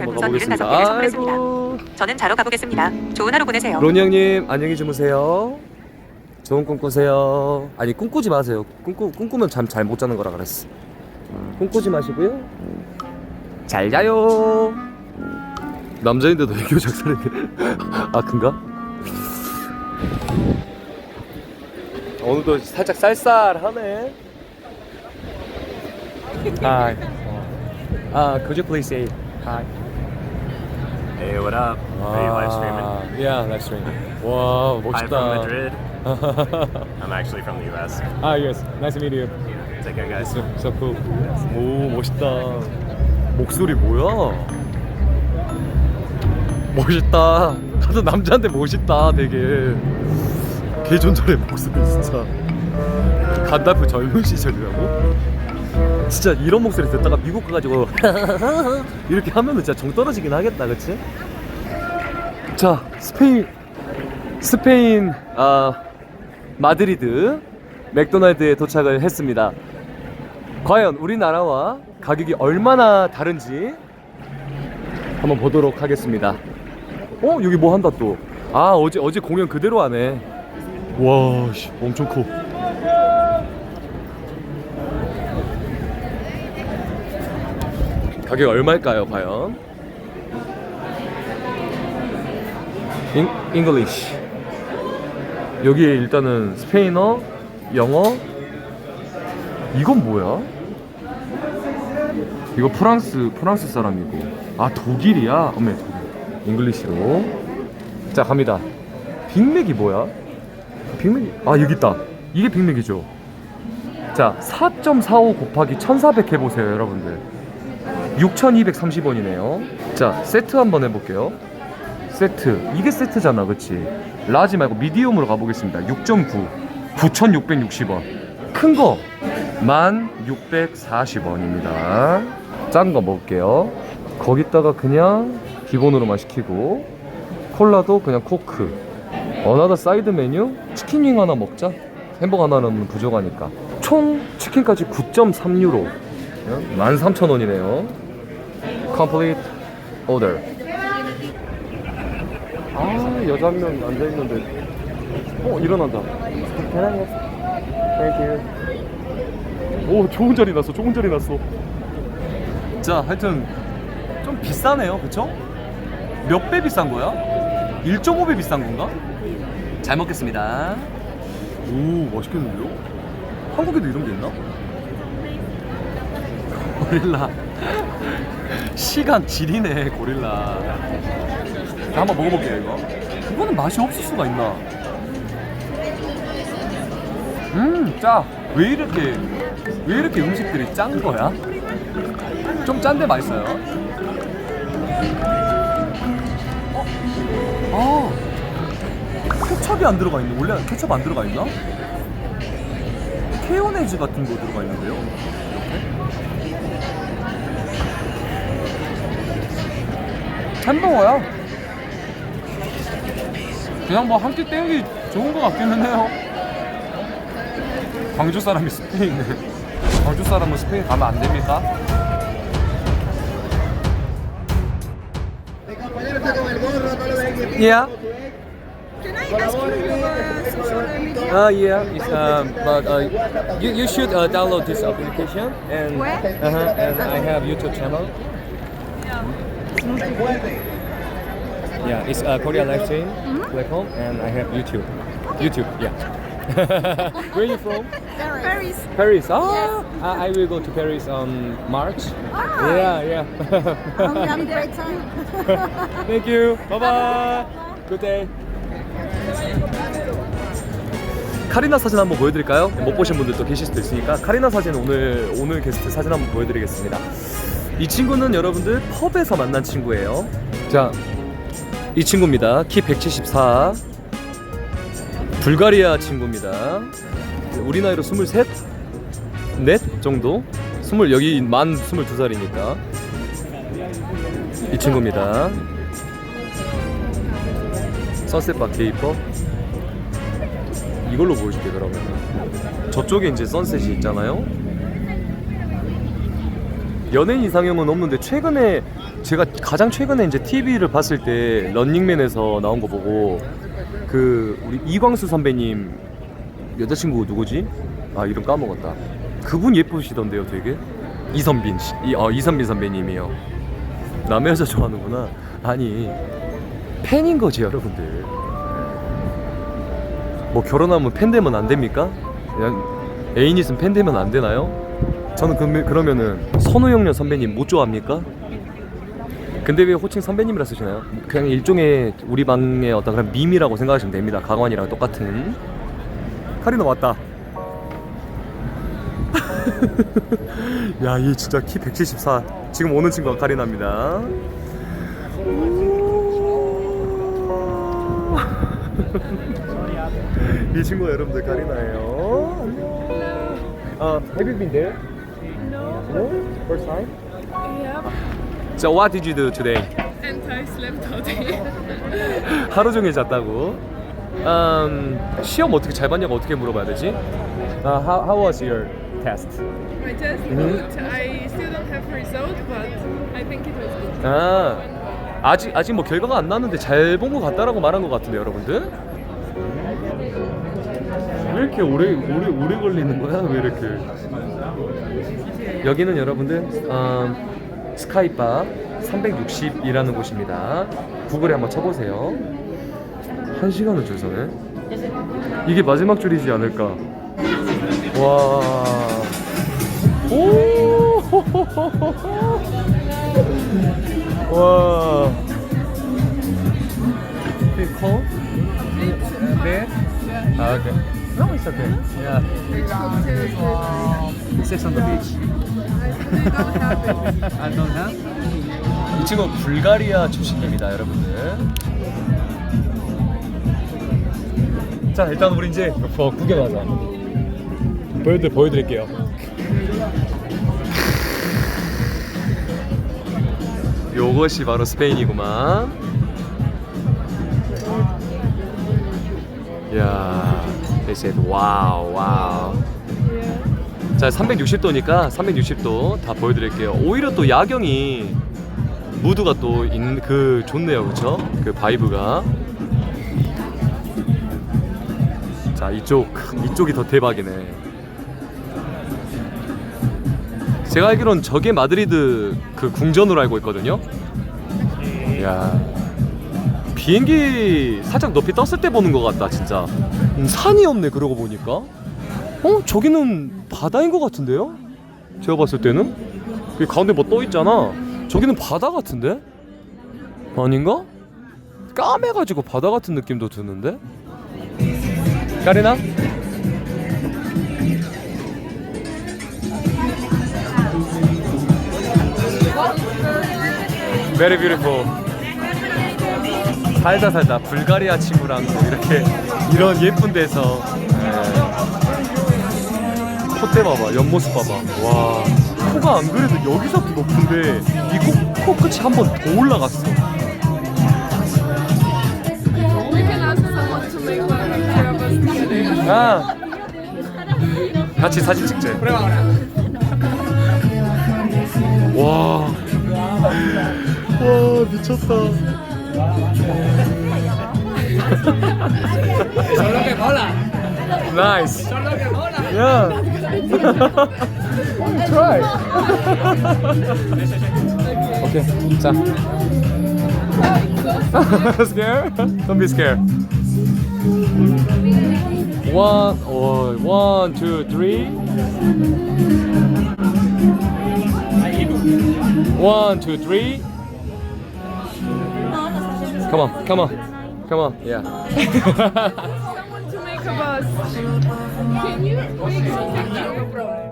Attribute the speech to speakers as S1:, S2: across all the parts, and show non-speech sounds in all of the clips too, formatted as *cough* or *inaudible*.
S1: 한번
S2: 우선
S1: 가보겠습니다.
S2: 75개를 선물했습니다.
S1: 아이고.
S2: 저는 자러 가보겠습니다. 좋은 하루 보내세요.
S1: 로니 형님 안녕히 주무세요. 좋은 꿈 꾸세요. 아니 꿈꾸지 마세요. 꿈꾸 꿈꾸면 잠 잘 못 자는 거라 그랬어. 꿈꾸지 마시고요. 잘 자요. 남자인데도 애교 작살이네. *laughs* 아 큰가? 오늘도 살짝 쌀쌀하네. Hi. Uh, could you please say hi?
S3: Hey, what up? Are you live streaming?
S1: 아, Yeah, live stream. 와,
S3: I'm
S1: 멋있다.
S3: from Madrid. I'm actually from the US.
S1: ah, yes. Nice to meet you.
S3: Take care, guys.
S1: So, so cool. 오, 멋있다. 목소리 뭐야? 멋있다. 가서 남자한테 멋있다, 되게. 개존잘해 목소리 진짜. 간다프 젊은 시절이라고? 진짜 이런 목소리 듣다가 미국 가가지고 *laughs* 이렇게 하면은 진짜 정 떨어지긴 하겠다, 그치? 자, 스페인 스페인 아 마드리드 맥도날드에 도착을 했습니다. 과연 우리나라와 가격이 얼마나 다른지 한번 보도록 하겠습니다. 어 여기 뭐 한다 또? 아 어제 어제 공연 그대로 하네. 와, 씨, 엄청 커. 가격 얼마일까요, 과연? 잉, 잉글리시. 여기에 일단은 스페인어, 영어. 이건 뭐야? 이거 프랑스 프랑스 사람이고. 아 독일이야. 어메 독일. 잉글리시로. 자 갑니다. 빅맥이 뭐야? 빅맥이 아 여기 있다. 이게 빅맥이죠. 자4.45 곱하기 1,400 해보세요 여러분들. 6,230원이네요. 자 세트 한번 해볼게요. 세트. 이게 세트잖아 그치? 라지 말고 미디움으로 가보겠습니다. 6.9 9,660원. 큰 거. 1,640원입니다. 작은 거 먹을게요. 거기다가 그냥 기본으로만 시키고 콜라도 그냥 코크. 어나더 사이드 메뉴? 치킨윙 하나 먹자. 햄버거 하나는 부족하니까. 총 치킨까지 9.3유로. 13,000원이네요 complete order 아 여자 한 명 앉아 있는데 어 일어난다. Thank you. 오 좋은 자리 났어. 좋은 자리 났어. 자 하여튼 좀 비싸네요, 그쵸? 몇 배 비싼 거야? 1.5배 비싼 건가? 잘 먹겠습니다. 오 맛있겠는데요? 한국에도 이런 게 있나? 고릴라 시간 지리네 고릴라. 자, 한번 먹어볼게요 이거. 이거는 맛이 없을 수가 있나? 음짜왜 이렇게 왜 이렇게 음식들이 짠 거야? 좀 짠데 맛있어요. 어? 아 케첩이 안 들어가 있네. 원래 케첩 안 들어가 있나? 케요네즈 같은 거 들어가 있는데요 햄버거야 그냥 뭐 한 끼 때우기 좋은 것 같기는 해요. 광주 사람이 스페인에 광주 사람은 스페인 가면 안 됩니까? Yeah.
S4: Can I ask you your social media?
S1: Uh, yeah. It's, um, but uh, you, you should uh, download this application and
S4: Where?
S1: uh-huh, and I have YouTube channel. Yeah, it's uh, Korea live stream platform, and I have YouTube. YouTube, yeah. Where are you from?
S4: Paris.
S1: Paris. Ah, I I will go to Paris on March.
S4: Ah.
S1: Yeah, yeah.
S4: I'm having a great time.
S1: Thank you. Bye bye. Good day. 카리나 사진 한번 보여드릴까요? 못 보신 분들도 계실 수도 있으니까 카리나 사진 오늘 오늘 게스트 사진 한번 보여드리겠습니다. 이 친구는 여러분들 펍에서 만난 친구예요. 자, 이 친구입니다. 키 174. 불가리아 친구입니다. 우리 나이로 23? 넷 정도? 20 여기 만 22살이니까 이 친구입니다. 선셋 바 케 이퍼 이걸로 보여줄게 그러면 저쪽에 이제 선셋이 있잖아요 연예인 이상형은 없는데 최근에 제가 가장 최근에 이제 TV를 봤을 때 런닝맨에서 나온 거 보고 그 우리 이광수 선배님 여자친구 누구지? 아 이름 까먹었다. 그분 예쁘시던데요, 되게. 이선빈 씨, 이, 어, 이선빈 선배님이요. 남의 여자 좋아하는구나. 아니 팬인 거지 여러분들. 뭐 결혼하면 팬 되면 안 됩니까? 그냥 애인 있으면 팬 되면 안 되나요? 저는 그, 그러면은 선우영련 선배님 못 좋아합니까? 근데 왜 호칭 선배님이라 쓰시나요? 그냥 일종의 우리 방의 어떤 그런 밈이라고 생각하시면 됩니다. 강원이랑 똑같은. 카리나 왔다. *laughs* 야, 얘 진짜 키 174. 지금 오는 친구가 카리나입니다. *laughs* 이 친구가 여러분들 카리나예요. 안녕. been there? No. First time? So what did you do today?
S5: And I slept all day.
S1: 하루 종일 잤다고. 음, 시험 어떻게 잘 봤냐고 어떻게 물어봐야 되지? Uh, how, how was your test?
S5: My test
S1: Mhm.
S5: good. I still don't have result, but I think it was good.
S1: 아, 아직 아직 뭐 결과가 안 나왔는데 잘 본 것 같다라고 말한 것 같은데 여러분들? 왜 이렇게 오래 오래 오래 걸리는 거야? 왜 이렇게? 여기는 여러분들 음, 스카이바 360이라는 곳입니다. 구글에 한번 쳐보세요. 한 시간을 줄 서네. 이게 마지막 줄이지 않을까? 와. 오. 와. A bit? Ah, okay. Yeah. Sit on the beach. I don't have. 이 친구 불가리아 출신입니다, 여러분들. 자, 일단 우리 이제 어, 구경하자. 보여드 보여드릴게요. 요것이 바로 스페인이구만. 야, they said 와우 와우. 자, 360도니까 360도 다 보여드릴게요. 오히려 또 야경이 무드가 또그 좋네요, 그렇죠? 그 바이브가. 자, 이쪽 이쪽이 더 대박이네. 제가 알기론 저게 마드리드 그 궁전으로 알고 있거든요. 야 비행기 살짝 높이 떴을 때 보는 것 같다 진짜. 음, 산이 없네 그러고 보니까. 어 저기는 바다인 것 같은데요? 제가 봤을 때는 그 가운데 뭐 떠 있잖아. 저기는 바다 같은데? 아닌가? 까매가지고 바다 같은 느낌도 드는데? 까리나? Very beautiful. 살다 살다 불가리아 친구랑 또 이렇게 이런 예쁜 데서 예. 콧대 봐봐 옆모습 봐봐 와 코가 안 그래도 여기서 높은데 이코 끝이 한 번 더 올라갔어. 아 같이 사진 찍자 와. 와 미쳤다. 나이스. 야. Try. 오케이. 자. scared? Don't be scared. One, oh, one, two, three. One, two, three. Come on, come on, come on. Yeah.
S5: Someone to make a bus. Can you make some picture?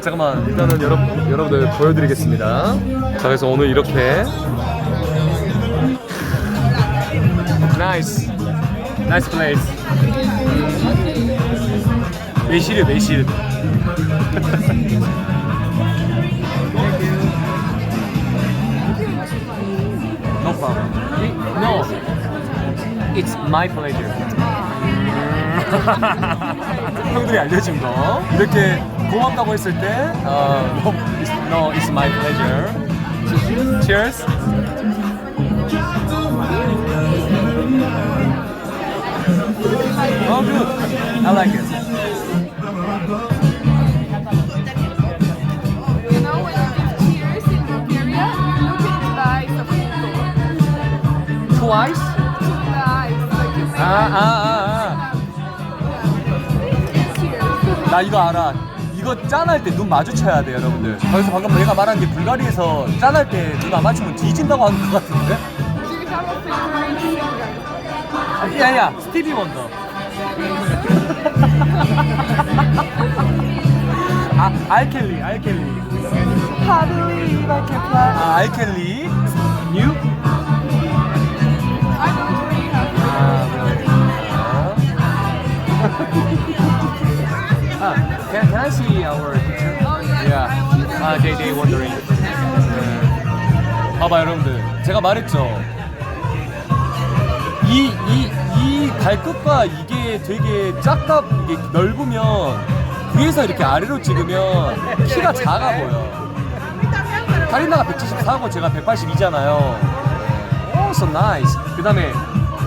S1: 잠깐만 일단은 여러분 여러분들 보여드리겠습니다. 자 그래서 오늘 이렇게 나이스 플레이스 매시르 매시르 No problem. No. It's my pleasure. 형들이 알려준 거 이렇게 고맙다고 했을 때 어, no, it's, no, it's my pleasure. Cheers. Oh, good. I like it.
S5: You know, when you give cheers in Bulgaria, you look into the eyes of people.
S1: Twice?
S5: To the eyes, like you make
S1: 아, 아, 아. 아. 나 이거 알아. 이거 짠할 때 눈 마주쳐야 돼, 여러분들. 거기서 방금 얘가 말한 게 불가리에서 짠할 때 눈 안 맞추면 뒤진다고 하는 것 같은데? 야, 야, 스티비 원더. 아, 알켈리, 알켈리.
S5: It?
S1: 아, 알켈리. 뉴? 아. 아, can, can I see our picture?
S5: Oh.
S1: Yeah. 아, they, they wondering. 네. 봐봐, 여러분들. 제가 말했죠. 이, 이, 이 발끝과 이게 되게 작다, 이게 넓으면 위에서 이렇게 아래로 찍으면 키가 작아 보여. 카리나가 174고 제가 182잖아요. 오, so nice. 그 다음에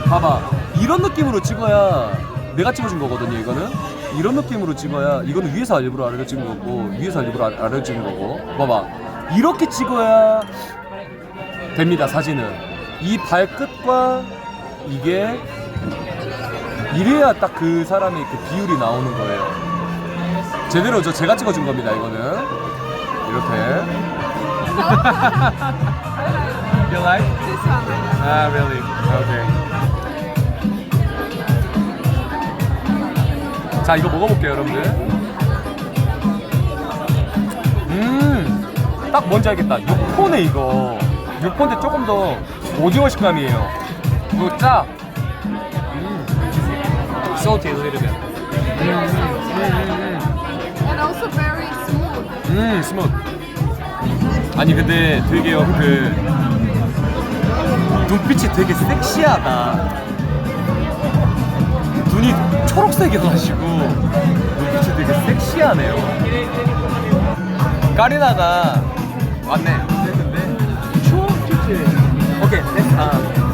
S1: 봐봐. 이런 느낌으로 찍어야 내가 찍어준 거거든요, 이거는. 이런 느낌으로 찍어야 이거는 위에서 일부러 아래로 찍은 거고 위에서 일부러 아래- 아래로 찍은 거고. 봐봐. 이렇게 찍어야 됩니다, 사진은. 이 발끝과 이게 이래야 딱 그 사람의 그 비율이 나오는 거예요. 제대로 저 제가 찍어준 겁니다, 이거는. 이렇게. *laughs* you like?
S5: This one.
S1: Ah, really? Okay. 자, 이거 먹어볼게요, 여러분들. 음, 딱 뭔지 알겠다. 6폰에 이거. 6폰인데 조금 더 오징어 식감이에요. 이거 짜. 음. Salty a little bit.
S5: And also very smooth.
S1: 음, 스무트. 아니 근데 되게요 그 눈빛이 되게 섹시하다. 눈이 초록색이어가지고 눈빛이 되게 섹시하네요. 까리나가 왔네. 근데 초록빛이. 오케이, 네. 아,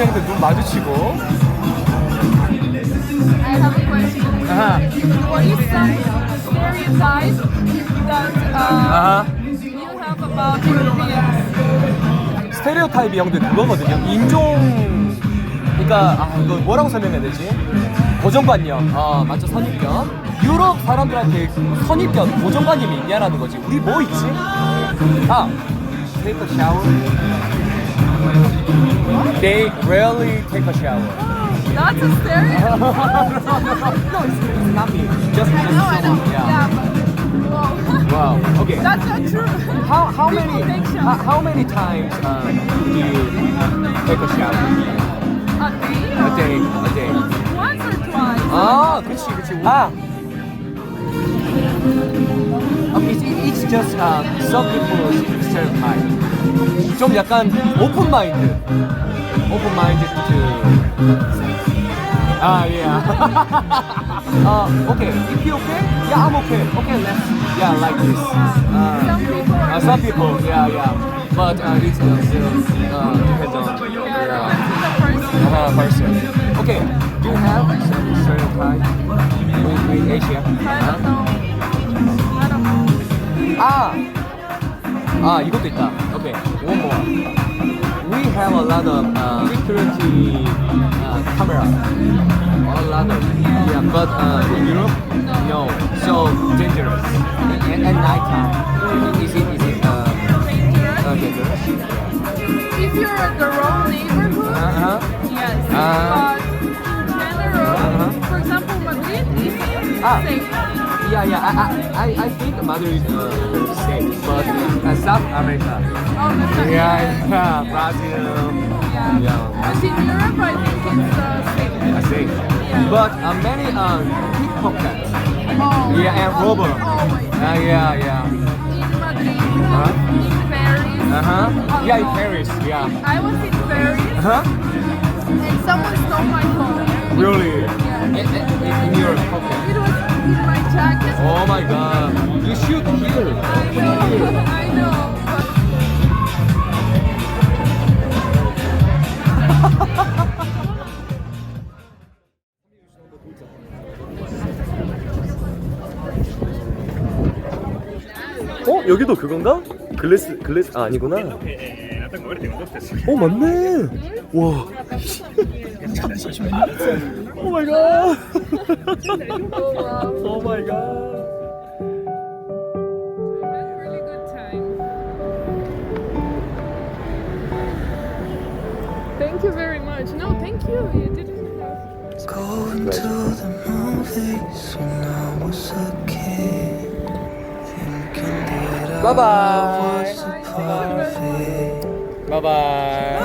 S1: 형들 눈 마주치고? 스테레오타입이 형들 그거거든요. 인종 그러니까 아 이거 뭐라고 설명해야 되지? 고정관념. 어 맞죠. 선입견. 유럽 사람들한테 선입견 고정관념이 있냐라는 거지. 우리 뭐 있지? 아 a shower they rarely take a shower
S5: That's a stereotype. *laughs*
S1: no it's, it's not me just
S5: I know, I know.
S1: yeah,
S5: Yeah, but whoa.
S1: wow *laughs* okay
S5: That's not true.
S1: How how
S5: People
S1: many
S5: take
S1: how,
S5: showers.
S1: how many times uh, do you take a shower?
S5: A day?
S1: A day, a day.
S5: Once or twice?
S1: 아, 그렇지, 그렇지. 아. Okay, it's, it's just uh, some people's stereotype. 좀 약간 open minded, open minded to. Ah, yeah. uh, okay. If you okay, yeah, I'm okay. Okay, let's yeah, like this. Uh, Uh, some people, yeah, yeah. But uh, it uh, uh, depends on
S5: yeah,
S1: uh, person. Okay, do you have some stereotype with, with Asia?
S5: I
S1: 아, 아 이것도 있다. Okay, one more. We have a lot of uh, security uh, camera. A lot of yeah, but uh, in Europe, no, so dangerous. At, at night time, is it is it uh,
S5: Dangerous.
S1: uh, dangerous?
S5: If you're in the wrong neighborhood,
S1: Uh-huh.
S5: yes.
S1: Ah.
S5: but general,
S1: Uh-huh.
S5: for example, Madrid is
S1: Ah.
S5: safe.
S6: yeah, yeah. I, I, I, think mother is uh, States, but uh, South America.
S5: Oh, that's right.
S6: Yeah, yeah, Brazil.
S5: Yeah.
S6: Yeah,
S5: As in Europe, I think it's uh, Spain.
S6: I see.
S5: Yeah.
S6: But uh, many uh, pickpockets.
S5: Oh,
S6: Yeah, and robber.
S5: Always.
S6: Uh, yeah, yeah.
S5: In Madrid,
S6: Huh?
S5: in Paris.
S6: Uh huh. Yeah, in. Paris. Yeah.
S5: I was in Paris
S6: Uh huh.
S5: and someone stole my phone.
S6: Really?
S5: Yeah.
S6: In, in, in your pocket.
S5: It was in my jacket.
S6: Oh my God. You should kill.
S5: I know, I know. But
S1: 어 여기도 그건가? 글래스 글래스 아 아니구나.
S3: Eh,
S1: 어 맞네. 와. 오 마이 갓.
S5: oh wow.
S1: 오 마이 갓.
S5: had a really good time. Thank you very much. No, thank you. You didn't have.
S7: Going to the movies when I was a kid. Thinking that
S6: Bye
S7: I
S6: bye.
S7: was a perfect.
S6: Bye bye.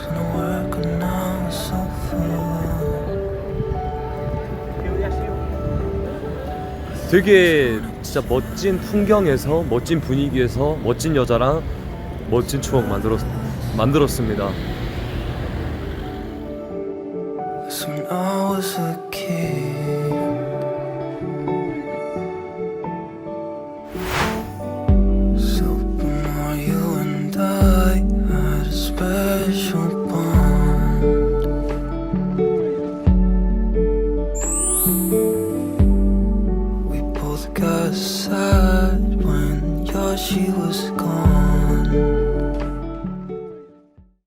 S7: Gonna work so.
S1: 되게 진짜 멋진 풍경에서 멋진 분위기에서 멋진 여자랑 멋진 추억 만들었 만들었습니다.
S7: That's when I was a kid.